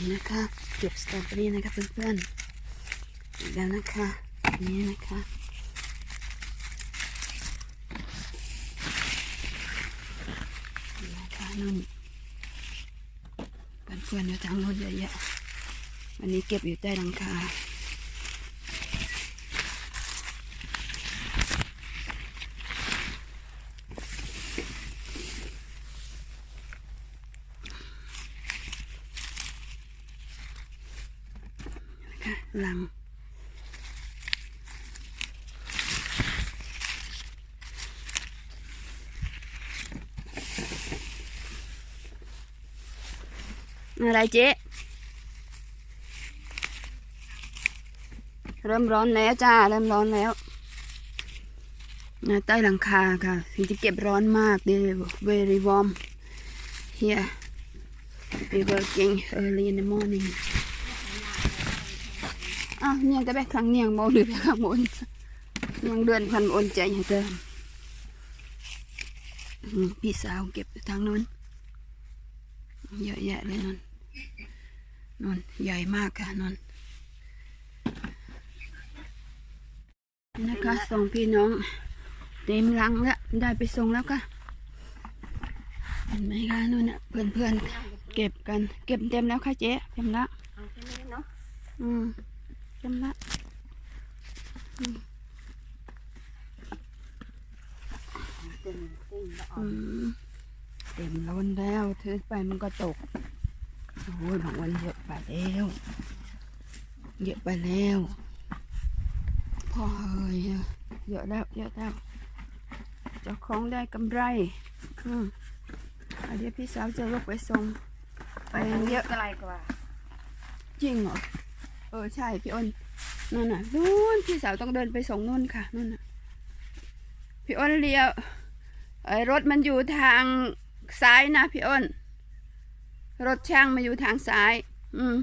นนะคะเก็บสตรอเบอรี่นะคะเพื่อนๆอีกแล้วนะคะนี่นะคะนี่นะคะนุ่นเพื่อนๆอยู่ทางโน้นเยอะแยะวันนี้เก็บอยู่ใต้หลังคานะคะห ลัง อะไรเจ๊ เริ่มร้อนแล้วจ้า เริ่มร้อนแล้วนะใต้หลังคาค่ะถึงจะเก็บร้อนมากเด very warm here we working early in the morning อ้าวเนี่ยจะไปข้างเนี่ยงโมหรือไปข้างบนยังเดินพันโอนใจให้เดินอืมพี่สาวเก็บอยู่ทางนู้นเยอะแยะเลยนนนนใหญ่มากค่ะนนนี่นะคะสองพี่น้องเต็มรังแล้วได้ไปส่งแล้วค่ะเห็นไหมคะนู่นน่ะเพื่อนเพื่อนๆเก็บกันเก็บเต็มแล้วค่ะเจ๊เต็มละเอาแค่นี้เนาะอืมเต็มละอืม เต็มเต็มละอออืนมเต็มล้นแล้วถือไปมันก็ตกโอ้ยบางวันเยอะไปแล้ว เยอะไปแล้วพ่อเฮ้ยเยอะแล้วเยอะแล้วเจ้าของได้กำไรอืมอะเดี๋ยวพี่สาวจะลกไปส่งไปเยอะไกลกว่าจริงเหรอ เออใช่พี่อ้นนั่นน่ะนู่นพี่สาวต้องเดินไปส่งนู่นค่ะนู่นน่ะพี่อ้นเลี้ยวไอ้รถมันอยู่ทางซ้ายนะพี่อ้น รถช่างมาอยู่ทางซ้าย อืม